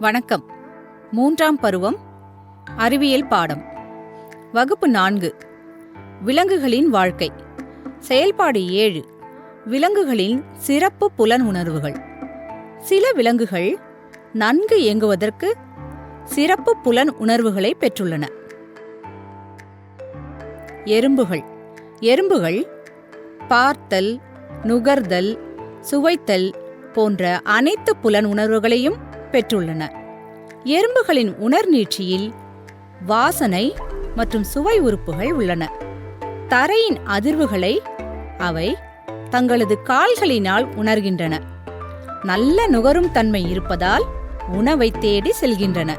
வணக்கம். மூன்றாம் பருவம் அறிவியல் பாடம். வகுப்பு நான்கு விலங்குகளின் வாழ்க்கை. செயல்பாடு ஏழு விலங்குகளின் சிறப்பு புலன் உணர்வுகள். சில விலங்குகள் நன்கு இயங்குவதற்கு சிறப்பு புலன் உணர்வுகளை பெற்றுள்ளன. எறும்புகள். எறும்புகள் பார்த்தல் நுகர்தல் சுவைத்தல் போன்ற அனைத்து புலன் உணர்வுகளையும் பெற்றுள்ளன. எறும்புகளின் உணர்நீட்சியில் வாசனை மற்றும் சுவை உறுப்புகள் உள்ளன. தரையின் அதிர்வுகளை அவை தங்களது கால்களினால் உணர்கின்றன. நல்ல நுகரும் தன்மை இருப்பதால் உணவை தேடி செல்கின்றன.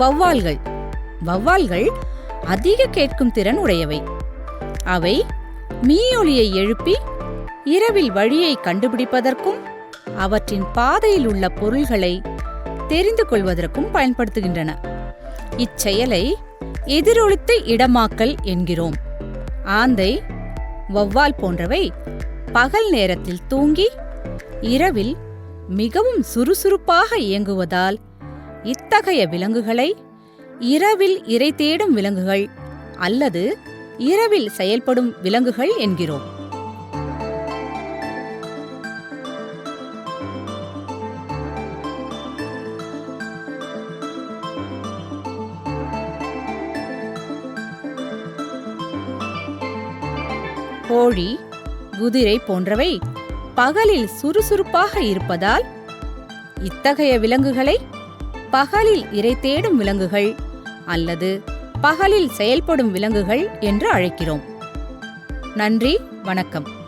வௌவால்கள். வௌவால்கள் அதிக கேட்கும் திறன் உடையவை. அவை மீயொலியை எழுப்பி இரவில் வழியை கண்டுபிடிப்பதற்கும் அவற்றின் பாதையில் உள்ள பொருள்களை தெரிந்து கொள்வதற்கும் பயன்படுத்துகின்றன. இச்செயலை எதிரொலித்த இடமாக்கல் என்கிறோம். ஆந்தை வௌவால் போன்றவை பகல் நேரத்தில் தூங்கி இரவில் மிகவும் சுறுசுறுப்பாக இயங்குவதால் இத்தகைய விலங்குகளை இரவில் இரை தேடும் விலங்குகள் அல்லது இரவில் செயல்படும் விலங்குகள் என்கிறோம். கோழி குதிரை போன்றவை பகலில் சுறுசுறுப்பாக இருப்பதால் இத்தகைய விலங்குகளை பகலில் இரை தேடும் விலங்குகள் அல்லது பகலில் செயல்படும் விலங்குகள் என்று அழைக்கிறோம். நன்றி வணக்கம்.